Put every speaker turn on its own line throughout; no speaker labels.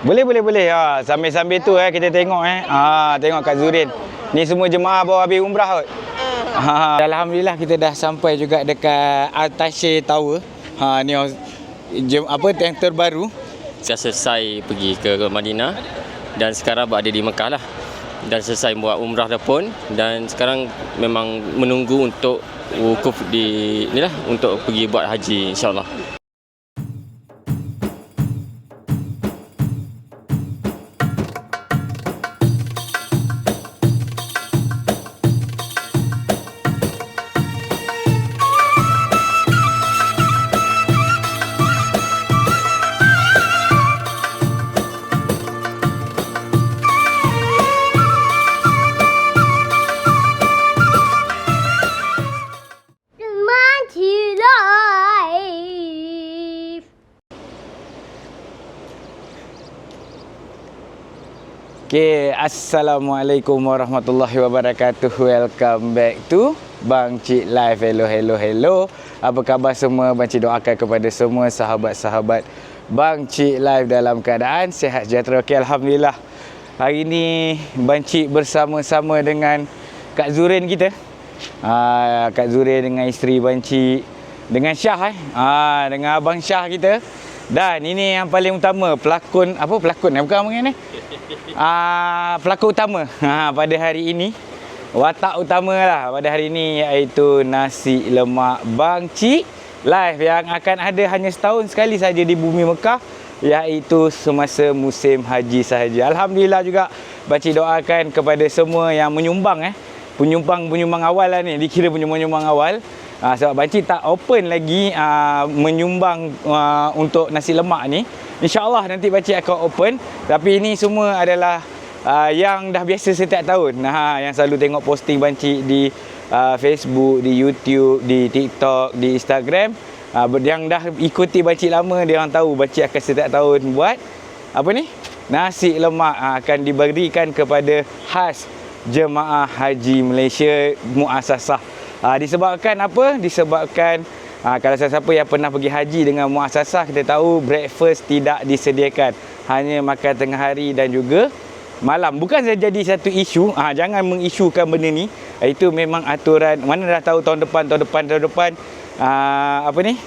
Boleh boleh boleh. Ha, sambil-sambil tu eh kita tengok eh. Ha, tengok Kak Zurin. Ni semua jemaah bawa habis umrah kot. Ha, alhamdulillah kita dah sampai juga dekat Altashe Tower. Ha, ni jem, apa yang terbaru.
Saya selesai pergi ke Madinah dan sekarang berada di Mekah lah. Dan selesai buat umrah dah pun dan sekarang memang menunggu untuk wukuf di ni lah untuk pergi buat haji insyaAllah.
Assalamualaikum warahmatullahi wabarakatuh. Welcome back to Bang Cik Live. Hello, hello, hello. Apa khabar semua? Bang Cik doakan kepada semua sahabat-sahabat Bang Cik Live dalam keadaan sihat sejahtera. Okay, Alhamdulillah. Hari ini Bang Cik bersama-sama dengan Kak Zurin kita. Ha, Kak Zurin dengan isteri Bang Cik. Dengan Syah eh. Ha, dengan Abang Syah kita. Dan ini yang paling utama, pelakon, apa pelakon eh? Bukan apa ni? Ah, pelakon utama ha, pada hari ini watak utama lah pada hari ini iaitu nasi lemak Bang Cik live yang akan ada hanya setahun sekali saja di bumi Mekah iaitu semasa musim haji sahaja. Alhamdulillah juga Bang Cik doakan kepada semua yang menyumbang eh penyumbang-penyumbang awal lah ni dikira penyumbang-penyumbang awal uh, sebab Bancik tak open lagi uh, menyumbang uh, untuk nasi lemak ni. InsyaAllah nanti Bancik akan open. Tapi ini semua adalah uh, yang dah biasa setiap tahun. Nah, yang selalu tengok posting Bancik di uh, Facebook, di YouTube, di TikTok, di Instagram. Uh, yang dah ikuti Bancik lama dia orang tahu Bancik akan setiap tahun buat apa ni? Nasi lemak uh, akan diberikan kepada khas jemaah haji Malaysia muasasah. Ha, disebabkan apa? Disebabkan ha, kalau siapa yang pernah pergi haji dengan muasasah kita tahu breakfast tidak disediakan. Hanya makan tengah hari dan juga malam. Bukan saya jadi satu isu, ha, jangan mengisukan benda ni. Itu memang aturan. Mana dah tahu tahun depan, tahun depan, tahun depan ha, apa ni?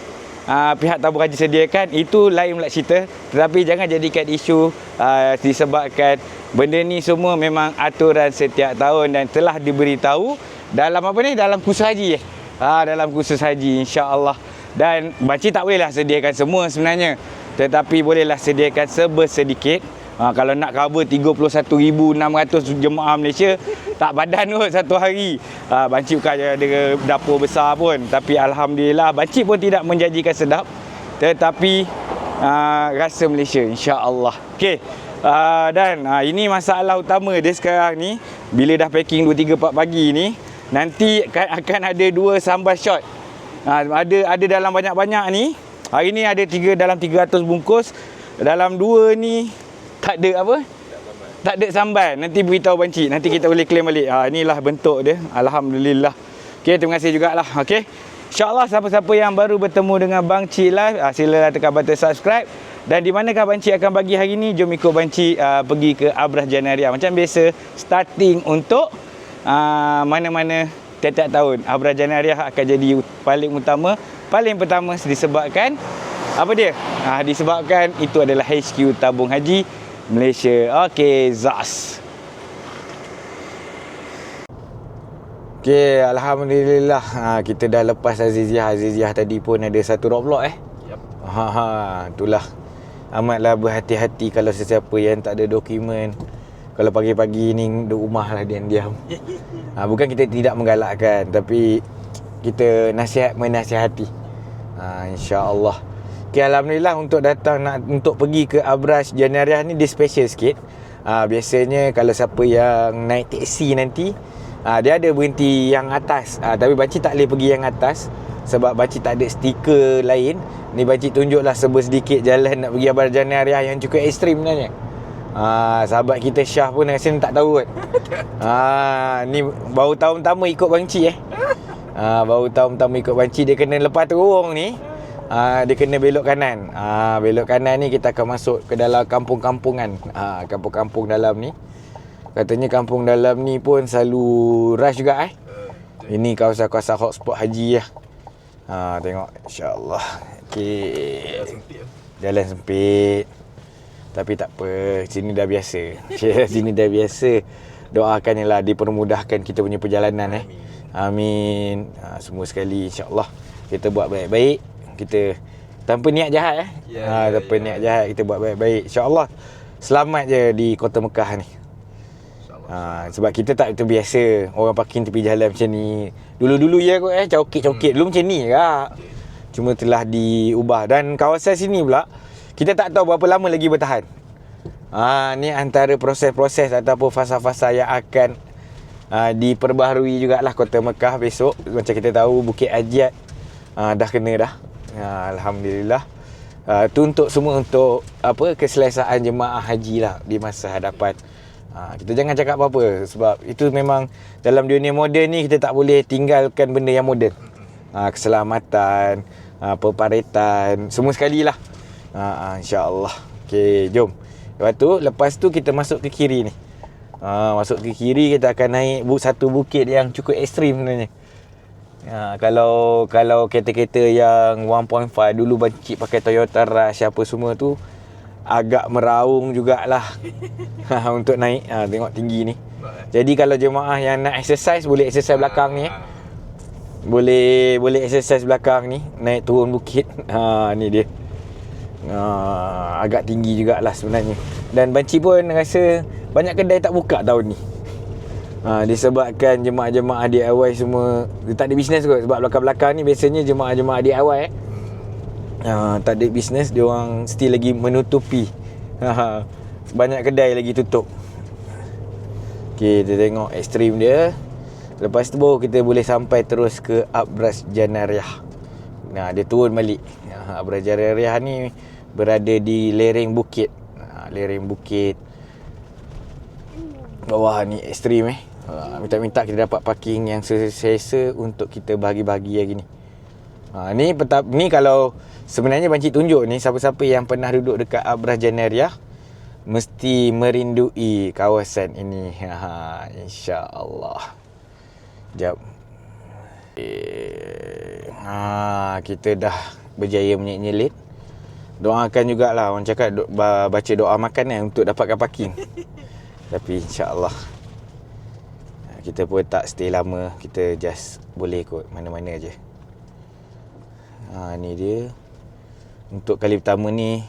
Uh, pihak tabung haji sediakan itu lain pula cerita tetapi jangan jadikan isu uh, disebabkan benda ni semua memang aturan setiap tahun dan telah diberitahu dalam apa ni? Dalam kursus haji eh? Ha, dalam kursus haji insya-Allah. Dan banci tak bolehlah sediakan semua sebenarnya. Tetapi bolehlah sediakan sebersedikit. Ha, kalau nak cover 31,600 jemaah Malaysia tak badan kot satu hari. Ha, Bancik bukan ada dapur besar pun. Tapi alhamdulillah Bancik pun tidak menjanjikan sedap. Tetapi ha, rasa Malaysia insya-Allah. Okey. Ha, dan ha, ini masalah utama dia sekarang ni. Bila dah packing 2 3 4 pagi ni nanti akan, ada dua sambal shot. Ha, ada ada dalam banyak-banyak ni. Hari ni ada tiga dalam 300 bungkus. Dalam dua ni tak ada apa? Tak ada sambal. Nanti beritahu Bancik. Nanti kita boleh claim balik. Ha, inilah bentuk dia. Alhamdulillah. Okey, terima kasih jugalah. Okey. InsyaAllah siapa-siapa yang baru bertemu dengan Bang Cik Live, ha, silalah tekan button subscribe. Dan di manakah Bang akan bagi hari ini? Jom ikut Bang uh, pergi ke Abrah Janaria. Macam biasa, starting untuk uh, mana-mana tiap-tiap tahun. Abrah Janaria akan jadi paling utama. Paling pertama disebabkan, apa dia? Ha, disebabkan itu adalah HQ tabung haji Malaysia. Okey, ZAS. Okey, alhamdulillah ha, kita dah lepas Aziziah. Aziziah tadi pun ada satu roadblock eh.
Yep.
Ha ha, itulah. Amatlah berhati-hati kalau sesiapa yang tak ada dokumen. Kalau pagi-pagi ni duduk rumah lah diam-diam. Ha, bukan kita tidak menggalakkan tapi kita nasihat menasihati. Ha, InsyaAllah. Okay, Alhamdulillah untuk datang nak untuk pergi ke Abras Janariah ni dia special sikit. Ha, biasanya kalau siapa yang naik teksi nanti ha, dia ada berhenti yang atas. Ha, tapi Bancik tak boleh pergi yang atas sebab Bancik tak ada stiker lain. Ni Bancik tunjuklah seber sedikit jalan nak pergi Abras Janariah yang cukup ekstrim sebenarnya. Ha, sahabat kita Syah pun rasa tak tahu kot. Ha, ni baru tahun pertama ikut Bancik eh. Ha, baru tahun pertama ikut Bancik dia kena lepas terung ni. uh, dia kena belok kanan. Uh, belok kanan ni kita akan masuk ke dalam kampung-kampungan. Uh, kampung-kampung dalam ni. Katanya kampung dalam ni pun selalu rush juga eh. Ini kawasan-kawasan hotspot haji lah. Ha, tengok insya-Allah. Okey. Jalan sempit. Tapi tak apa, sini dah biasa. sini dah biasa. Doakan lah dipermudahkan kita punya perjalanan eh. Amin. Ha, semua sekali insya-Allah. Kita buat baik-baik. Kita tanpa niat jahat eh.
Ya,
ha,
ya,
tanpa
ya.
niat jahat kita buat baik-baik. Insya-Allah. Selamat je di kota Mekah ni. Ha, sebab kita tak terbiasa orang parking tepi jalan macam ni. Dulu-dulu ya kot eh cokit-cokit. Dulu macam ni kak. Cuma telah diubah dan kawasan sini pula kita tak tahu berapa lama lagi bertahan. Ha, ni antara proses-proses ataupun fasa-fasa yang akan ha, diperbaharui jugalah kota Mekah besok. Macam kita tahu Bukit Ajiat ha, dah kena dah. Ha, Alhamdulillah. Ha, tu untuk semua untuk apa keselesaan jemaah haji lah di masa hadapan. Ha, kita jangan cakap apa-apa sebab itu memang dalam dunia moden ni kita tak boleh tinggalkan benda yang moden. Ha, keselamatan, ha, perparetan, semua sekali lah. Ha, InsyaAllah. Okey, jom. Lepas tu, lepas tu kita masuk ke kiri ni. Ha, masuk ke kiri kita akan naik bu satu bukit yang cukup ekstrim sebenarnya. Ha, kalau kalau kereta-kereta yang 1.5 dulu bancik pakai Toyota Rush apa semua tu agak meraung jugalah ha, untuk naik ha, tengok tinggi ni. Jadi kalau jemaah yang nak exercise boleh exercise belakang ni eh. Boleh boleh exercise belakang ni naik turun bukit. Ha ni dia. Ha, agak tinggi jugalah sebenarnya. Dan banci pun rasa banyak kedai tak buka tahun ni. Ha, disebabkan jemaah-jemaah DIY semua dia tak ada bisnes kot sebab belakang-belakang ni biasanya jemaah-jemaah DIY eh. Ha, tak ada bisnes dia orang still lagi menutupi. Banyak kedai lagi tutup. Okey, kita tengok ekstrim dia. Lepas tu baru kita boleh sampai terus ke Abras Janariah. Nah, dia turun balik. Abras Janariah ni berada di lereng bukit. Ha, lereng bukit. Bawah ni ekstrim eh. Ha, minta-minta kita dapat parking yang selesa untuk kita bahagi-bahagi lagi ni. Ha, ni petap ni kalau sebenarnya bancik tunjuk ni siapa-siapa yang pernah duduk dekat Abras Janariah mesti merindui kawasan ini. Ha, insya-Allah. Jap. Eh, ha, kita dah berjaya menyelit. Doakan jugalah orang cakap do, ba- baca doa makan kan untuk dapatkan parking. Tapi insya-Allah ha, kita pun tak stay lama, kita just boleh ikut mana-mana aje. Ha ni dia. Untuk kali pertama ni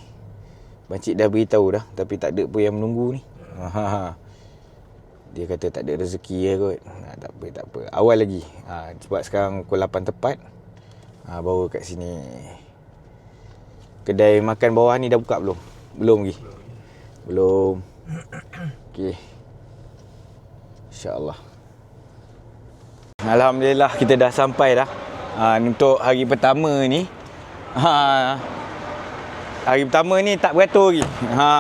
Bancik dah beritahu dah tapi tak ada pun yang menunggu ni. Ha. Dia kata tak ada rezeki ya kot. Ha, tak apa tak apa. Awal lagi. Ha, sebab sekarang pukul 8 tepat. Ha, baru kat sini. Kedai makan bawah ni dah buka belum? Belum lagi. Belum. Okey. InsyaAllah. Alhamdulillah kita dah sampai dah. Ha, untuk hari pertama ni. Ha, hari pertama ni tak beratur lagi. Ha.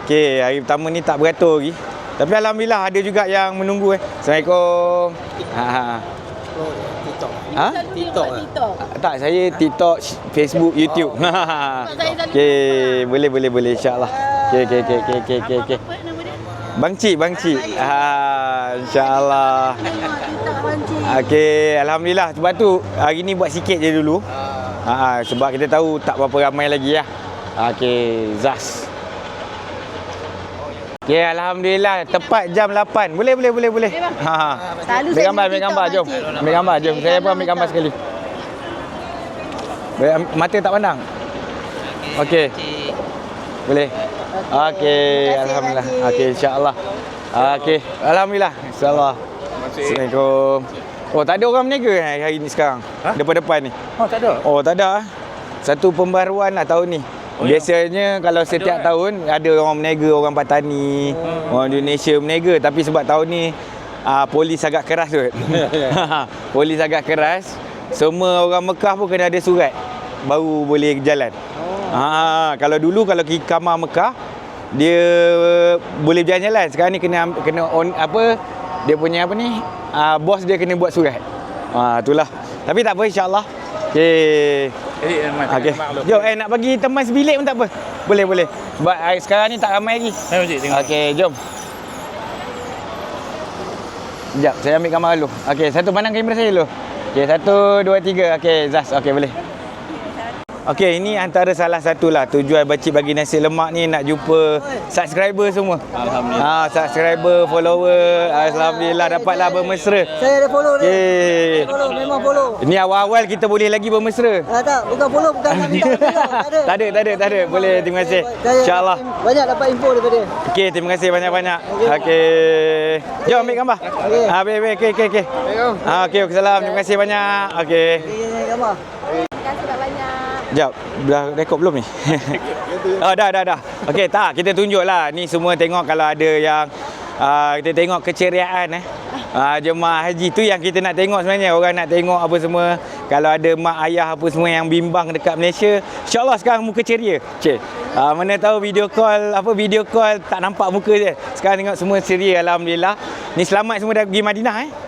Okey, hari pertama ni tak beratur lagi. Tapi alhamdulillah ada juga yang menunggu eh. Assalamualaikum. Ha. Ha.
Oh, TikTok. TikTok ah.
Tak, saya TikTok, Facebook, YouTube.
saya selalu
Okey, boleh boleh boleh insya-Allah. Okey okey okey okey okey okey okey.
Apa nama dia?
Bang Cik, Bang Cik. Ha, insya-Allah. Okey, alhamdulillah. Sebab tu hari ni buat sikit je dulu. Ha, sebab kita tahu tak berapa ramai lagi lah. Okey, Zas. Okey, alhamdulillah tepat jam 8. Boleh boleh boleh boleh. Ha. ha.
Selalu
Ambil
saya
gambar, ambil gambar, jom. Ambil gambar, jom. Saya pun ambil gambar sekali. Boleh, Mata tak pandang? Okey. Boleh. Okey, alhamdulillah. Okey, insya-Allah. Okey, alhamdulillah. Insya-Allah. Assalamualaikum. Oh, tak ada orang berniaga eh hari ni sekarang? Ha? Depan-depan ni.
Oh, tak ada.
Oh, tak ada. ah. Satu pembaruan lah tahun ni. Oh, Biasanya kalau setiap tahun ada orang berniaga, orang Patani, orang Indonesia berniaga tapi sebab tahun ni uh, polis agak keras tu. polis agak keras. Semua orang Mekah pun kena ada surat baru boleh jalan. Ha, kalau dulu kalau pergi kamar Mekah dia boleh berjalan-jalan. Sekarang ni kena kena on apa dia punya apa ni? Uh, bos dia kena buat surat. Ha itulah. Tapi tak apa insya-Allah. Okey. Okey. Jom eh nak bagi teman sebilik pun tak apa. Boleh boleh. Sebab eh, sekarang ni tak ramai lagi.
Encik tengok.
Okey, jom. Sekejap, saya ambil gambar dulu. Okey, satu pandang kamera saya dulu. Okey, satu, dua, tiga. Okey, Zaz. Okey, boleh. Okey, ini antara salah satu lah tujuan Bacik bagi nasi lemak ni nak jumpa subscriber semua.
Alhamdulillah.
Ha, subscriber, follower, Alhamdulillah dapatlah bermesra.
Saya ada follow dia.
Okey.
Follow, memang follow.
Ini awal-awal kita boleh lagi bermesra.
Ah, tak, bukan follow, bukan nak minta. Tak ada.
tak ada, tak ada, tak ada. Boleh, terima kasih. InsyaAllah.
Banyak dapat info daripada dia.
Okey, terima kasih banyak-banyak. Okey. Jom ambil gambar.
Okey.
Ha, baik, baik. Okey, okey, okey. Ha, okey, okey, salam. Terima kasih banyak. Okey.
Ni gambar.
Terima kasih tak banyak.
Sekejap, dah rekod belum ni? oh, dah, dah, dah. Okey, tak. Kita tunjuklah. Ni semua tengok kalau ada yang uh, kita tengok keceriaan eh. Uh, jemaah haji tu yang kita nak tengok sebenarnya. Orang nak tengok apa semua. Kalau ada mak ayah apa semua yang bimbang dekat Malaysia. InsyaAllah sekarang muka ceria. Cik. Uh, mana tahu video call, apa video call tak nampak muka je. Sekarang tengok semua ceria Alhamdulillah. Ni selamat semua dah pergi Madinah eh.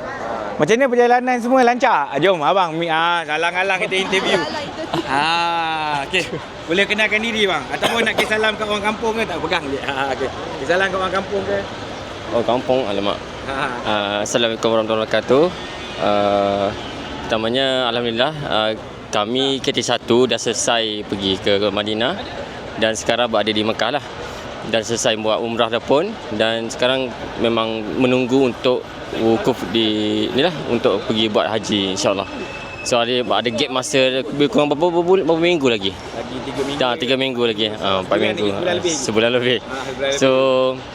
Macam mana perjalanan semua lancar? Ah, Jom abang, mi ah alang-alang kita interview. Ah, okey. Boleh kenalkan diri bang ataupun nak kisah salam kat orang kampung ke tak pegang je. Ha okey. Kisah salam kat orang kampung ke?
Oh kampung alamak.
Ha.
Uh, Assalamualaikum warahmatullahi wabarakatuh. Uh, pertamanya alhamdulillah uh, kami KT1 dah selesai pergi ke Madinah dan sekarang berada di Mekah lah. Dan selesai buat umrah dah pun dan sekarang memang menunggu untuk wukuf di ni lah untuk pergi buat haji insyaallah. So ada ada gap masa lebih kurang berapa, berapa, berapa minggu lagi?
Lagi 3 minggu.
Dah tiga minggu lagi. Ah, empat
Sebulan
minggu.
lagi, sebulan lebih.
Sebulan lebih.
Ah, sebulan
So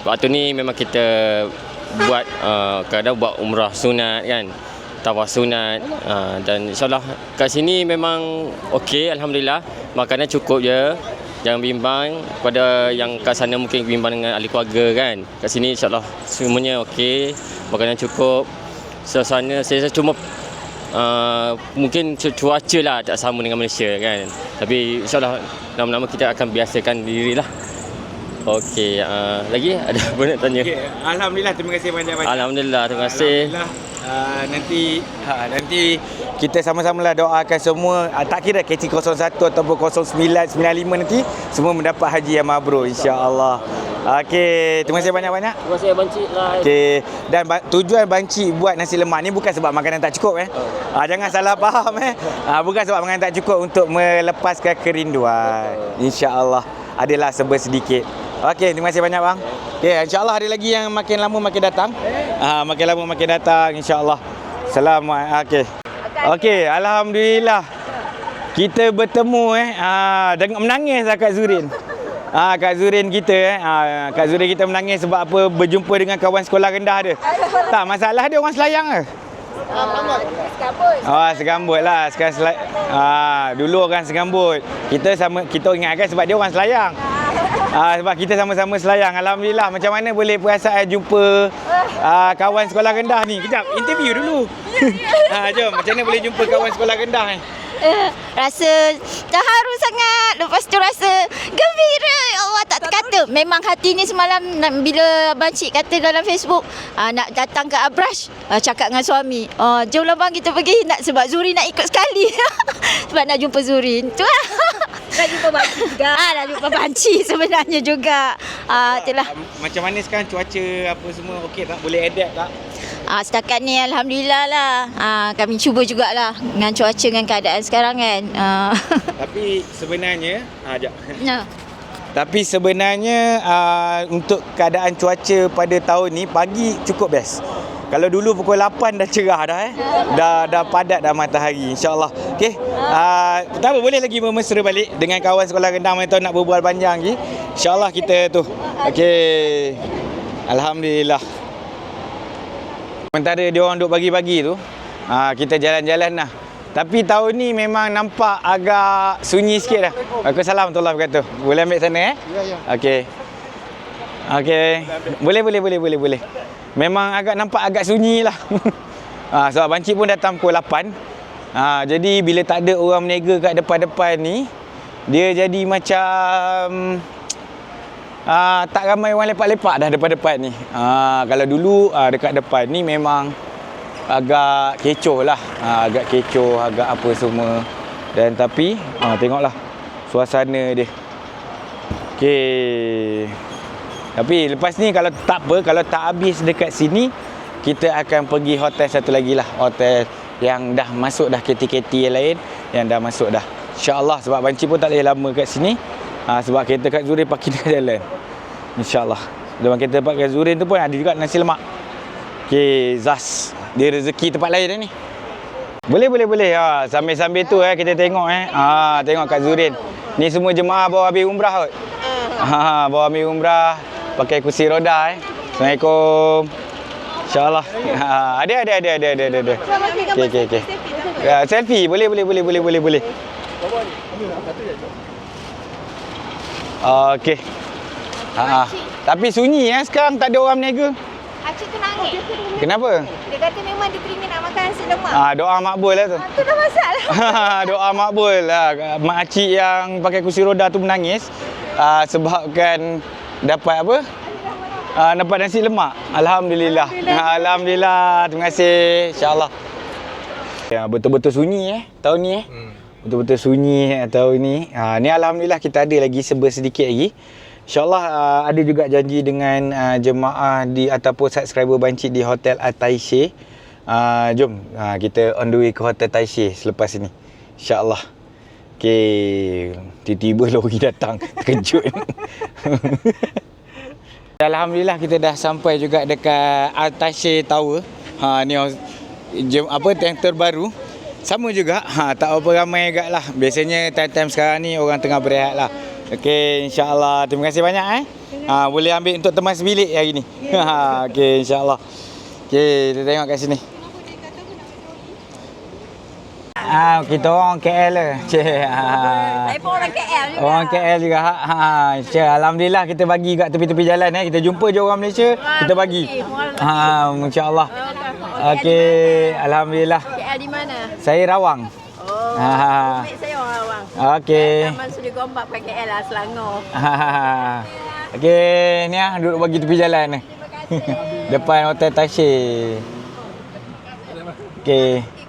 waktu ni memang kita buat uh, kadang buat umrah sunat kan. Tawaf sunat uh, dan insyaallah kat sini memang okey alhamdulillah. Makanan cukup je. Jangan bimbang pada yang kat sana mungkin bimbang dengan ahli keluarga kan. Kat sini insyaallah semuanya okey. Makanan cukup. Suasana saya cuma uh, mungkin cu- cuaca lah tak sama dengan Malaysia kan. Tapi insyaAllah lama-lama kita akan biasakan diri lah. Okey, uh, lagi ada apa nak tanya?
Okey, alhamdulillah terima kasih banyak-banyak.
Alhamdulillah, terima kasih.
Alhamdulillah. Uh, nanti ha, nanti kita sama-sama lah doakan semua uh, tak kira KT 01 ataupun 0995 nanti semua mendapat haji yang mabrur insya-Allah. Okey, terima kasih banyak-banyak.
Terima kasih Abang Cik lah.
Okey, dan ba- tujuan banci buat nasi lemak ni bukan sebab makanan tak cukup eh.
Oh.
Ah jangan salah faham eh. Ah bukan sebab makanan tak cukup untuk melepaskan kerinduan. Insya-Allah adalah serba sedikit. Okey, terima kasih banyak bang. Okey, insya-Allah ada lagi yang makin lama makin datang. Ah makin lama makin datang insya-Allah. Selamat. Okey. Okey, alhamdulillah. Kita bertemu eh. Ah dengan menangis lah Kak Zurin. Ah Kak Zurin kita eh. Ah Kak Zurin kita menangis sebab apa berjumpa dengan kawan sekolah rendah dia. Tak masalah dia orang Selayang ke? Ah segambut lah sekarang selai ah dulu orang segambut. Kita sama kita ingatkan sebab dia orang Selayang. Ah sebab kita sama-sama Selayang. Alhamdulillah macam mana boleh perasaan jumpa ah kawan sekolah rendah ni. Kejap interview dulu. ah jom macam mana boleh jumpa kawan sekolah rendah ni?
Eh, rasa terharu sangat lepas tu rasa gembira ya Allah tak terkata memang hati ni semalam bila abang cik kata dalam Facebook uh, nak datang ke Abrash uh, cakap dengan suami uh, jomlah bang kita pergi nak sebab Zuri nak ikut sekali sebab nak jumpa Zuri tu lah nak jumpa banci juga ah, nak jumpa banci sebenarnya juga itulah
Ah, macam mana sekarang cuaca apa semua okey tak? Boleh adapt tak?
Ah, setakat ni Alhamdulillah lah ah, Kami cuba jugalah Dengan cuaca dengan keadaan sekarang kan ah.
Tapi sebenarnya ah jap.
Nah.
Tapi sebenarnya uh, untuk keadaan cuaca pada tahun ni pagi cukup best. Kalau dulu pukul 8 dah cerah dah eh. Dah dah padat dah matahari insya-Allah. Okey. Uh, tak apa boleh lagi bermesra balik dengan kawan sekolah rendah mana tahu nak berbual panjang lagi. Insya-Allah kita tu. Okey. Alhamdulillah. Sementara dia orang duk bagi-bagi tu, uh, kita jalan-jalan lah. Tapi tahun ni memang nampak agak sunyi sikit dah. Waalaikumsalam warahmatullahi wabarakatuh. Boleh ambil sana eh? Ya, ya. Okey. Okey. Boleh, boleh, boleh, boleh, boleh. Memang agak nampak agak sunyi lah. ha, sebab banci pun datang pukul 8. Ha, jadi bila tak ada orang meniaga kat depan-depan ni, dia jadi macam Ah, tak ramai orang lepak-lepak dah depan-depan ni. Ah, kalau dulu ah, dekat depan ni memang agak kecoh lah. Ah, agak kecoh, agak apa semua. Dan tapi ha, tengoklah suasana dia. Okey. Tapi lepas ni kalau tak apa, kalau tak habis dekat sini, kita akan pergi hotel satu lagi lah. Hotel yang dah masuk dah KT-KT yang lain, yang dah masuk dah. InsyaAllah sebab banci pun tak boleh lama kat sini. Ha, sebab kereta kat Zurin parking dekat jalan. InsyaAllah. Dalam kereta tempat kat Zurin tu pun ada juga nasi lemak. Okey, Zas. Dia rezeki tempat lain dah ni. Boleh, boleh, boleh. Ha, sambil-sambil tu eh, kita tengok eh. Ha, tengok kat Zurin. Ni semua jemaah bawa habis umrah kot. Ha, bawa ambil umrah pakai kursi roda eh. Assalamualaikum. InsyaAllah. Ha, ada, ada, ada, ada, ada, ada. Okey, okey, okey. Ya, selfie boleh, boleh, boleh, boleh, boleh, boleh. Okey. Ha, ha. Tapi sunyi eh sekarang tak ada orang berniaga.
Acik tu nangis.
Kenapa?
Dia kata memang dia teringin nak makan nasi lemak.
Ha, doa makbul lah tu.
Tu dah masalah.
doa makbul lah. Mak cik yang pakai kursi roda tu menangis uh, sebabkan dapat apa? Uh, dapat nasi lemak. Alhamdulillah. Alhamdulillah. Alhamdulillah. Terima kasih. InsyaAllah. Ya, betul-betul sunyi eh tahun ni eh. Hmm. Betul-betul sunyi eh, tahun ni. Ha, ni Alhamdulillah kita ada lagi serba sedikit lagi. InsyaAllah uh, ada juga janji dengan uh, jemaah di ataupun subscriber Bancik di Hotel Ataishe. Uh, jom uh, kita on the way ke Hotel Taishe selepas ini. InsyaAllah. Okay. Tiba-tiba lori datang. Terkejut. Alhamdulillah kita dah sampai juga dekat Altaishe Tower. Ha ni apa yang terbaru. Sama juga. Ha tak apa ramai agak lah. Biasanya time-time sekarang ni orang tengah berehat lah. Okey insya-Allah. Terima kasih banyak eh. Ha boleh ambil untuk teman sebilik hari ni. Ha okey insya-Allah. Okey kita tengok kat sini. Ah, kita orang KL lah. Cik. Ha.
Saya pun orang KL juga.
Orang KL juga. Ha, ha. Cik, alhamdulillah kita bagi kat tepi-tepi jalan eh. Kita jumpa je orang Malaysia, kita bagi. Ha, masya-Allah. Okey, alhamdulillah.
KL di mana?
Saya Rawang.
Oh.
Ha.
Baik saya orang awang.
Okey.
Taman Suri Gombak pakai KL lah Selangor.
Ha. Okey, ni ah duduk bagi tepi jalan ni. Depan Hotel Tashe. Okey.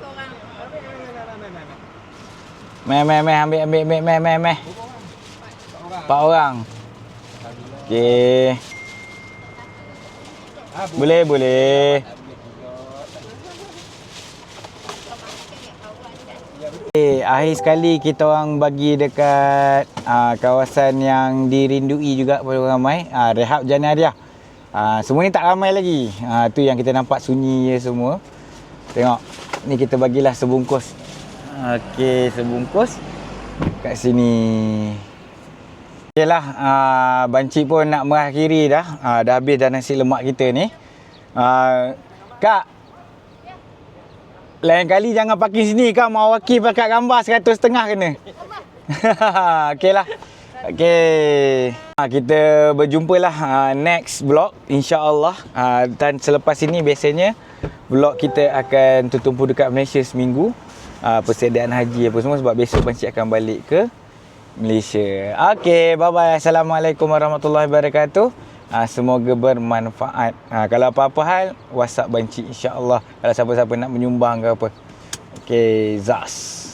Meh meh meh ambil ambil ambil meh meh meh. Empat orang. Okey. Boleh boleh. Okay, akhir sekali kita orang bagi dekat uh, kawasan yang dirindui juga oleh orang ramai, uh, Rehab Janariah. Uh, semua ni tak ramai lagi. Uh, tu yang kita nampak sunyi je semua. Tengok, ni kita bagilah sebungkus. Okey, sebungkus kat sini. Okeylah, uh, Banci pun nak mengakhiri dah. Uh, dah habis dah nasi lemak kita ni. Uh, Kak, lain kali jangan parking sini kau mau wakil pakai gambar seratus setengah kena. Okeylah. Okey. Ha, kita berjumpa lah next vlog insya-Allah. Dan selepas ini biasanya vlog kita akan tertumpu dekat Malaysia seminggu uh, persediaan haji apa semua sebab besok pancik akan balik ke Malaysia. Okey, bye bye. Assalamualaikum warahmatullahi wabarakatuh. Uh, semoga bermanfaat. Uh, kalau apa-apa hal, WhatsApp Banci insya-Allah. Kalau siapa-siapa nak menyumbang ke apa. Okey, zas.